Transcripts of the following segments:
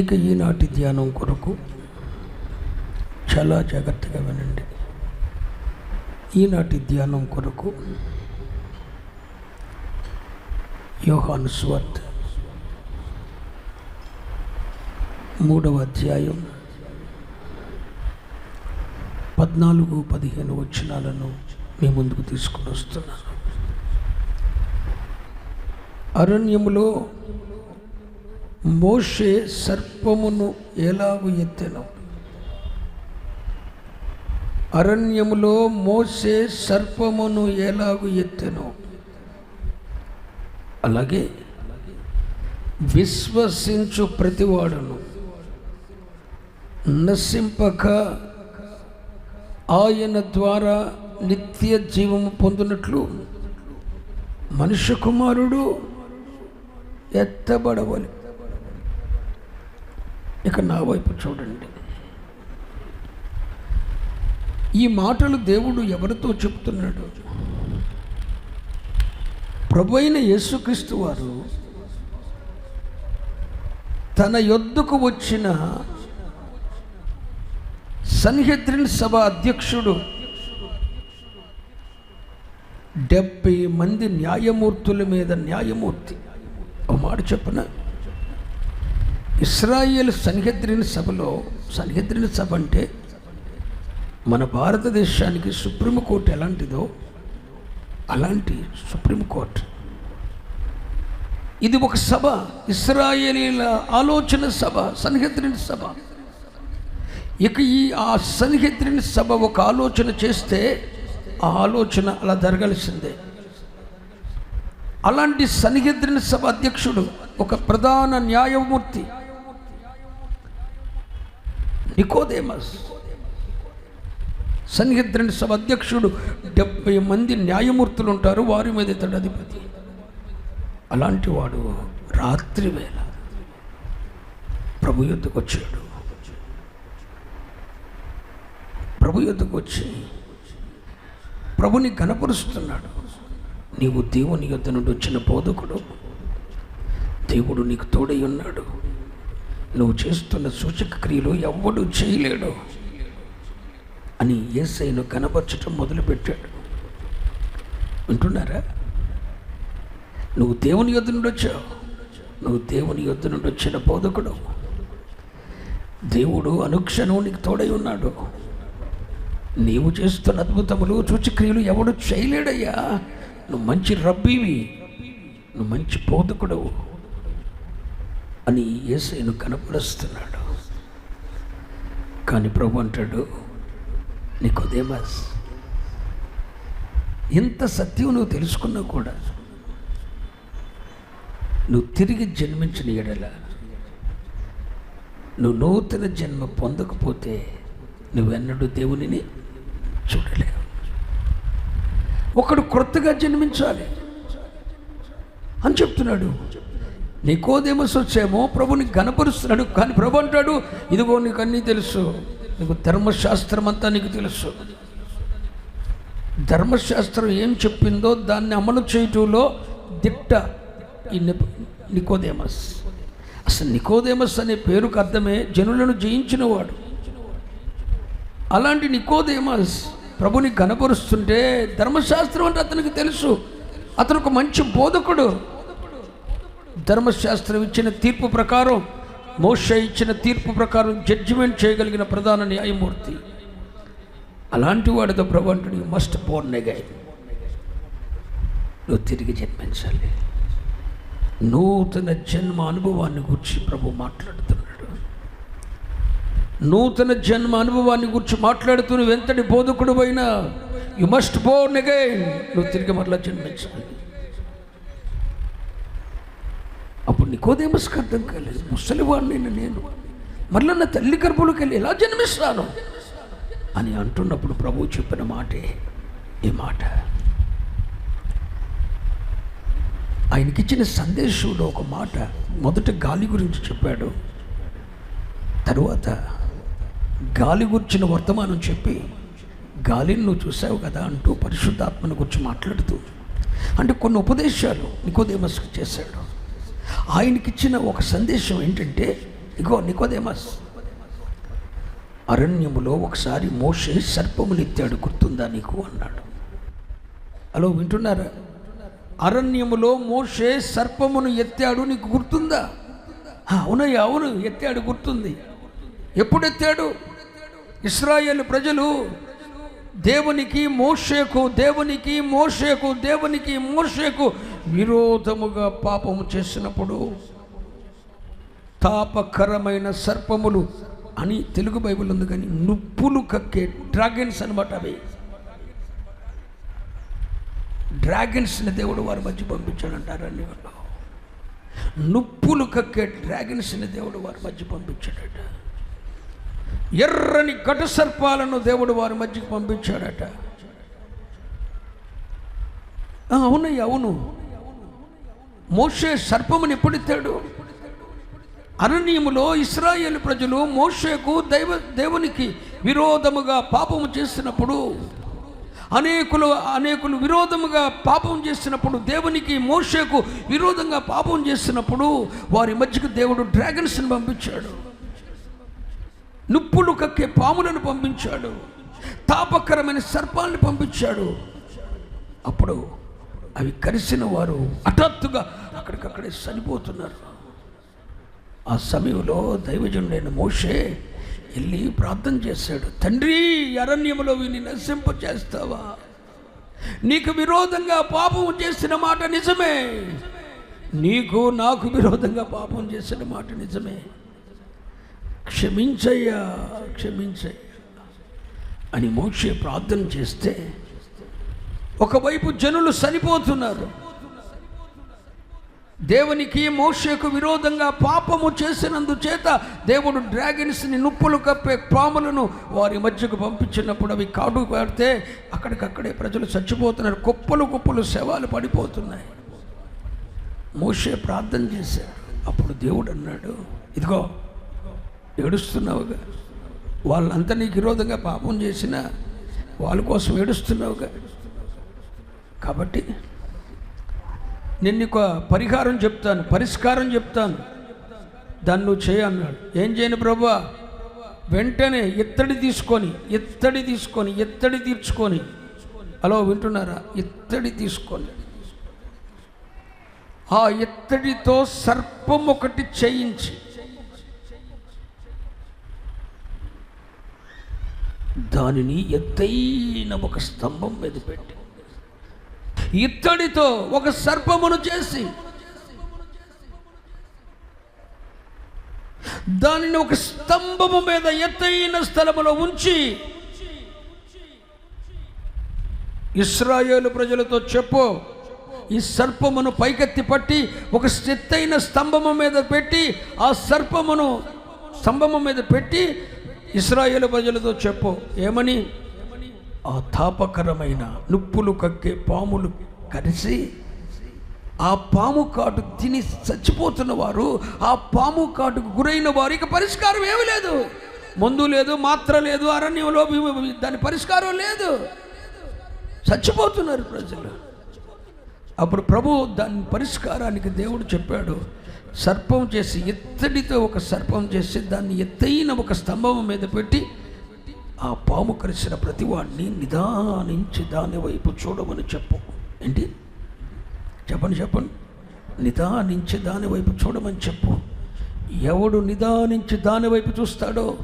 ఇక ఈనాటి ధ్యానం కొరకు చాలా జాగ్రత్తగా వినండి. ఈనాటి ధ్యానం కొరకు యోహాను స్వార్త మూడవ అధ్యాయం పద్నాలుగు పదిహేను వచనాలను మీ ముందుకు తీసుకుని వస్తున్నాను. అరణ్యములో మోషే సర్పమును ఎలాగు ఎత్తెను? అరణ్యములో మోసే సర్పమును ఎలాగు ఎత్తెను? అలాగే విశ్వసించు ప్రతివాడును. నశింపక ఆయన ద్వారా నిత్య జీవము పొందినట్లు మనుష్య కుమారుడు ఎత్తబడవలి. ఇక నా వైపు చూడండి. ఈ మాటలు దేవుడు ఎవరితో చెప్తున్నాడు? ప్రభు అయిన యేసుక్రీస్తు వారు తన యొద్దకు వచ్చిన సన్హెద్రిన్ సభ అధ్యక్షుడు డెబ్బై మంది న్యాయమూర్తుల మీద న్యాయమూర్తి. ఒక మాట చెప్పనా? ఇస్రాయేల్ సన్హెద్రిన్ సభలో సన్హెద్రిన్ సభ అంటే మన భారతదేశానికి సుప్రీంకోర్టు ఎలాంటిదో అలాంటి సుప్రీంకోర్టు ఇది ఒక సభ ఇస్రాయేలీల ఆలోచన సభ సన్హెద్రిన్ సభ. ఇక ఈ ఆ సన్హెద్రిన్ సభ ఒక ఆలోచన చేస్తే ఆ ఆలోచన అలా జరగాల్సిందే. అలాంటి సన్హెద్రిన్ సభ అధ్యక్షుడు ఒక ప్రధాన న్యాయమూర్తి నికోదేమస్ సన్నిహిత్రుని సభ అధ్యక్షుడు డెబ్బై మంది న్యాయమూర్తులు ఉంటారు వారి మీద ఇతడు అధిపతి. అలాంటి వాడు రాత్రి వేళ ప్రభు యుద్ధకు వచ్చాడు. ప్రభు యుద్ధకు వచ్చి ప్రభుని కనపరుస్తున్నాడు నీవు దేవుని యుద్ధ నుండి వచ్చిన బోధకుడు. దేవుడు నీకు తోడై ఉన్నాడు. నువ్వు చేస్తున్న సూచక క్రియలు ఎవ్వడు చేయలేడు అని ఏసైను కనపరచడం మొదలుపెట్టాడు. వింటున్నారా? నువ్వు దేవుని యొద్ నుండి వచ్చావు. నువ్వు దేవుని యొద్ నుండి వచ్చిన బోధకుడు. దేవుడు అనుక్షణం నీకు తోడై ఉన్నాడు. నీవు చేస్తున్న అద్భుతములు సూచక్రియలు ఎవడు చేయలేడయ్యా. నువ్వు మంచి రబ్బీవి. నువ్వు మంచి బోధకుడవు అని ఏసైను కనపరుస్తున్నాడు. కానీ ప్రభు అంటాడు నికోదేమస్ ఇంత సత్యం నువ్వు తెలుసుకున్నా కూడా నువ్వు తిరిగి జన్మించిన ఎడల నువ్వు నూతన జన్మ పొందకపోతే నువ్వెన్నడూ దేవునిని చూడలేవు. ఒకడు క్రొత్తగా జన్మించాలి అని చెప్తున్నాడు. నికోదేమస్ వచ్చేమో ప్రభుని కనపరుస్తున్నాడు కానీ ప్రభు అంటాడు ఇదిగో నీకు అన్నీ తెలుసు. నీకు ధర్మశాస్త్రం అంతా నీకు తెలుసు. ధర్మశాస్త్రం ఏం చెప్పిందో దాన్ని అమలు చేయటంలో దిట్ట ఈ నికోదేమస్. అసలు నికోదేమస్ అనే పేరుకు అర్థమే జనులను జయించినవాడు. అలాంటి నికోదేమస్ ప్రభుని కనపరుస్తుంటే ధర్మశాస్త్రం అంటే అతనికి తెలుసు. అతను ఒక మంచి బోధకుడు. ధర్మశాస్త్రం ఇచ్చిన తీర్పు ప్రకారం మోష ఇచ్చిన తీర్పు ప్రకారం జడ్జిమెంట్ చేయగలిగిన ప్రధాన న్యాయమూర్తి. అలాంటి వాడితో ప్రభు అంటాడు మస్ట్ బోర్న్ నెగై నువ్వు తిరిగి జన్మించాలి. నూతన జన్మ అనుభవాన్ని గురించి ప్రభు మాట్లాడుతున్నాడు. నూతన జన్మ అనుభవాన్ని గురించి మాట్లాడుతూ నువ్వు ఎంతటి బోధకుడు అయినా యు మస్ట్ బోర్న్ అగైన్ నువ్వు తిరిగి మరలా జన్మించాలి అప్పుడు నికోదేమస్కి అర్థం కాలేదు. ముసలివాడిని నేను మరలా నా తల్లి గర్భంలోకి వెళ్ళి ఎలా జన్మిస్తాను? అని అంటున్నప్పుడు ప్రభు చెప్పిన మాటే ఈ మాట. ఆయనకిచ్చిన సందేశంలో ఒక మాట మొదట గాలి గురించి చెప్పాడు. తరువాత గాలి గురించిన వర్తమానం చెప్పి గాలిని నువ్వు చూసావు కదా అంటూ పరిశుద్ధాత్మను గురించి మాట్లాడుతూ అంటే కొన్ని ఉపదేశాలు నికోదేమస్కి చేశాడు. ఆయనకిచ్చిన ఒక సందేశం ఏంటంటే ఇగో నికోదేమస్ అరణ్యములో ఒకసారి మోషే సర్పములెత్తాడు గుర్తుందా నీకు? అన్నాడు. హలో వింటున్నారా? అరణ్యములో మోషే సర్పమును ఎత్తాడు నీకు గుర్తుందా? అవునయ్య అవును ఎత్తాడు గుర్తుంది. ఎప్పుడు ఎత్తాడు ఇస్రాయేల్ ప్రజలు దేవునికి మోషేకు దేవునికి మోషేకు దేవునికి మోషేకు విరోధముగా పాపము చేసినప్పుడు తాపకరమైన సర్పములు అని తెలుగు బైబిల్ ఉంది కానీ నుప్పులు కక్కే డ్రాగన్స్ అనమాట అవి. డ్రాగన్స్ని దేవుడు వారి మధ్య పంపించాడంటారు అన్ని వాళ్ళు నుప్పులు కక్కే డ్రాగన్స్ని దేవుడు వారి మధ్య పంపించాడట. ఎర్రని ఘట సర్పాలను దేవుడు వారి మధ్యకి పంపించాడట. అవునయ్య అవును. మోషే సర్పముని ఎప్పుడెత్తాడు అరణ్యములో ఇస్రాయేల్ ప్రజలు మోషేకు దైవ దేవునికి విరోధముగా పాపము చేసినప్పుడు అనేకులు అనేకులు విరోధముగా పాపం చేసినప్పుడు దేవునికి మోషేకు విరోధంగా పాపం చేసినప్పుడు వారి మధ్యకు దేవుడు డ్రాగన్స్ని పంపించాడు. నుప్పులు కక్కే పాములను పంపించాడు. తాపకరమైన సర్పాలను పంపించాడు. అప్పుడు అవి కరిసిన వారు హఠాత్తుగా అక్కడికక్కడే చనిపోతున్నారు. ఆ సమయంలో దైవజనుడైన మోషే వెళ్ళి ప్రార్థన చేశాడు. తండ్రి అరణ్యములో వీని నశింప చేస్తావా? నీకు విరోధంగా పాపం చేసిన మాట నిజమే. నీకు నాకు విరోధంగా పాపం చేసిన మాట నిజమే. క్షమించయ్యా క్షమించయ్యా అని మోక్షే ప్రార్థన చేస్తే ఒకవైపు జనులు చనిపోతున్నారు. దేవునికి మోషకు విరోధంగా పాపము చేసినందు చేత దేవుడు డ్రాగన్స్ని నుప్పులు కప్పే పాములను వారి మధ్యకు పంపించినప్పుడు అవి కాడు పడితే అక్కడికక్కడే ప్రజలు చచ్చిపోతున్నారు. కుప్పలు కుప్పలు శవాలు పడిపోతున్నాయి. మోషే ప్రార్థన చేశాడు. అప్పుడు దేవుడు అన్నాడు ఇదిగో ఏడుస్తున్నావుగా. వాళ్ళంతా నీకు విరోధంగా పాపం చేసిన వాళ్ళ కోసం ఏడుస్తున్నావుగా. కాబట్టి నిన్ను పరిహారం చెప్తాను పరిష్కారం చెప్తాను. దాన్ని నువ్వు చేయన్నాడు ఏం చేయను ప్రభా వెంటనే ఎత్తడి తీసుకొని ఎత్తడి తీసుకొని ఎత్తడి తీర్చుకొని. హలో వింటున్నారా? ఇత్తడి తీసుకొని. ఆ ఇత్తడితో సర్పం ఒకటి చేయించి. దానిని ఎత్తైన ఒక స్తంభం మీద పెట్టి. ఇత్తడితో ఒక సర్పమును చేసి దానిని ఒక స్తంభము మీద ఎత్తైన స్థలములో ఉంచి ఇస్రాయేలు ప్రజలతో చెప్పు ఈ సర్పమును పైకెత్తి పట్టి ఒక ఎత్తైన స్తంభము మీద పెట్టి ఆ సర్పమును స్తంభము మీద పెట్టి ఇస్రాయేలు ప్రజలతో చెప్పు. ఏమని? ఆ తాపకరమైన నుప్పులు కక్కే పాములు కలిసి ఆ పాము కాటు తిని చచ్చిపోతున్న వారు ఆ పాము కాటుకు గురైన వారికి పరిష్కారం ఏమీ లేదు. మందు లేదు మాత్ర లేదు అరణ్యంలో దాని పరిష్కారం లేదు. చచ్చిపోతున్నారు ప్రజలు. అప్పుడు ప్రభు దాని పరిష్కారానికి దేవుడు చెప్పాడు సర్పం చేసి ఎత్తడితో ఒక సర్పం చేసి దాన్ని ఎత్తైన ఒక స్తంభం మీద పెట్టి ఆ పాము కరిసిన ప్రతివాడిని నిదానించి దాని వైపు చూడమని చెప్పు. ఏంటి? చెప్పండి చెప్పండి. నిదానించి దాని వైపు చూడమని చెప్పు. ఎవడు నిదానించి దాని వైపు చూస్తాడో?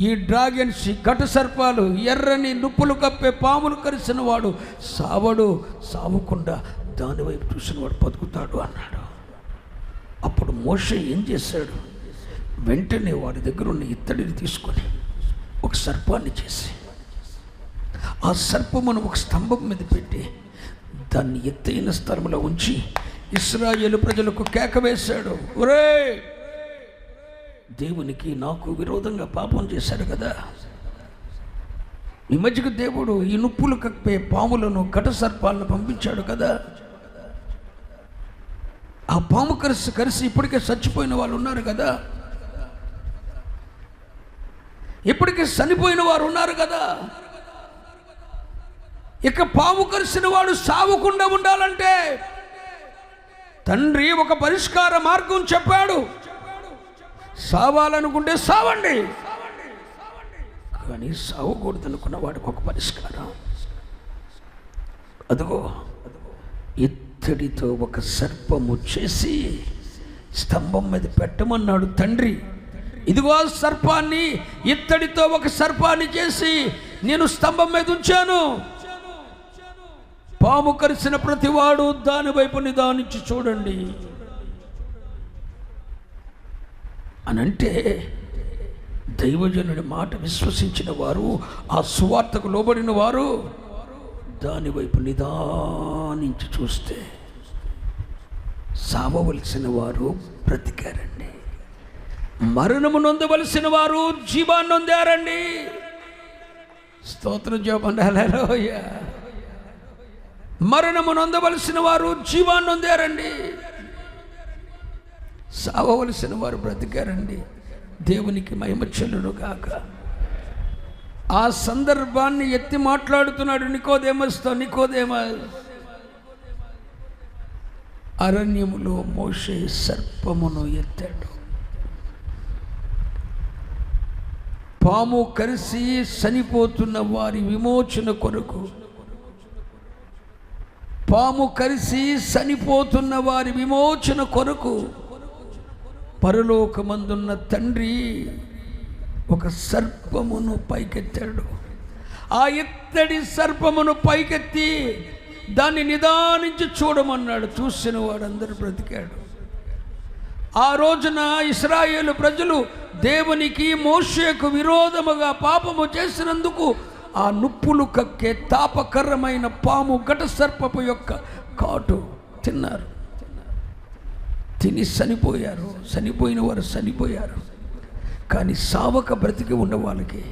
ఈ డ్రాగన్స్ ఈ ఘట సర్పాలు ఎర్రని నుప్పులు కప్పే పాములు కరిసిన వాడు సావడు సావకుండా దానివైపు చూసిన వాడు బతుకుతాడు అన్నాడు. అప్పుడు మోష ఏం చేశాడు? వెంటనే వాడి దగ్గర ఉన్న ఇత్తడిని తీసుకొని ఒక సర్పాన్ని చేసి ఆ సర్పమును ఒక స్తంభం మీద పెట్టి దాన్ని ఎత్తైన స్థలంలో ఉంచి ఇస్రాయేలు ప్రజలకు కేక వేశాడు. ఒరే! దేవునికి నాకు విరోధంగా పాపం చేశాడు కదా. ఈ మధ్యకు దేవుడు ఈ నుప్పులు కప్పే పాములను ఘట సర్పాలను పంపించాడు కదా. ఆ పాము కరిసి కరిసి ఇప్పటికే చచ్చిపోయిన వాళ్ళు ఉన్నారు కదా. ఇప్పటికీ చనిపోయిన వారు ఉన్నారు కదా. ఇక పాము కరిసిన వాడు సావకుండా ఉండాలంటే తండ్రి ఒక పరిష్కార మార్గం చెప్పాడు. సావాలనుకుంటే సావండి. కానీ సావకూడదు అనుకున్న వాడికి ఒక పరిష్కారం. అదిగో ఇత్తడితో ఒక సర్పము చేసి స్తంభం మీద పెట్టమన్నాడు తండ్రి. ఇదిగో సర్పాన్ని ఇత్తడితో ఒక సర్పాన్ని చేసి నేను స్తంభం మీద ఉంచాను. పాము కరిసిన ప్రతివాడు దాని వైపు నిదానించి చూడండి. అనంటే దైవజనుడి మాట విశ్వసించిన వారు ఆ సువార్తకు లోబడిన వారు దాని వైపు నిదానించి చూస్తే సావవలసిన వారు బ్రతికారండి. మరణము నొందవలసిన వారు జీవాన్ని నొందారండి స్తోత్రం చెప్పండి హలోయ మరణము నొందవలసిన వారు జీవాన్ని నొందారండి సావవలసిన వారు బ్రతికారండి. దేవునికి మహిమ చెల్లును కాక ఆ సందర్భాన్ని ఎత్తి మాట్లాడుతున్నాడు నికోదేమస్తో నికోదేమస్. అరణ్యములో మోషే సర్పమును ఎత్తాడు. పాము కరిసి చనిపోతున్న వారి విమోచన కొరకు. పాము కరిసి చనిపోతున్న వారి విమోచన కొరకు పరలోకమందున్న తండ్రి ఒక సర్పమును పైకెత్తాడు. ఆ ఎత్తడి సర్పమును పైకెత్తి దాన్ని నిదానించి చూడమన్నాడు. చూసిన వాడందరూ బ్రతికాడు. ఆ రోజున ఇస్రాయేలు ప్రజలు దేవునికి మోషేకు విరోధముగా పాపము చేసినందుకు ఆ నుప్పులు కక్కే తాపకరమైన పాము ఘట సర్పపు యొక్క కాటు తిన్నారు. తిని చనిపోయారు. చనిపోయిన వారు చనిపోయారు. కానీ సావక బ్రతికి ఉన్న వాళ్ళకి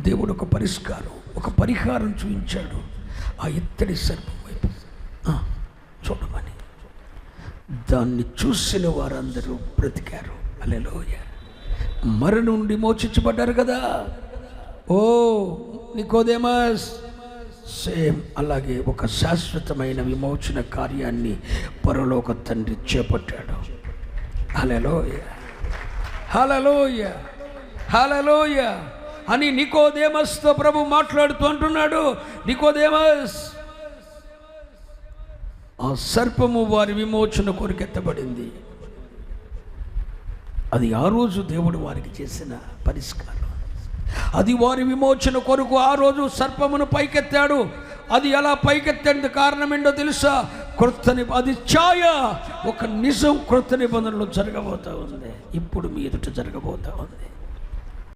దేవుడు ఒక పరిష్కారం ఒక పరిహారం చూపించాడు. ఆ ఇత్తడి సర్పం వైపు. చూడమని. దాన్ని చూసిన వారందరూ బ్రతికారు. అలెలోయ మర నుండి మోచించబడ్డారు కదా. ఓ నికోదేమస్. సేమ్ అలాగే ఒక శాశ్వతమైన విమోచన కార్యాన్ని పరలోక తండ్రి చేపట్టాడు. హలలోయ హలలోయ హలలోయ అని నికోదేమస్తో ప్రభు మాట్లాడుతూ అంటున్నాడు. నికోదేమస్ ఆ సర్పము వారి విమోచన కొరికెత్తబడింది. అది ఆ రోజు దేవుడు వారికి చేసిన పరిష్కారం. అది వారి విమోచన కొరకు ఆ రోజు సర్పమును పైకెత్తాడు. అది ఎలా పైకెత్తే కారణం ఏంటో తెలుసా క్రొత్త అది ఛాయ. ఒక నిజం క్రొత్త నిబంధనలు జరగబోతా ఉంది. ఇప్పుడు మీ ఎదుట జరగబోతా ఉంది.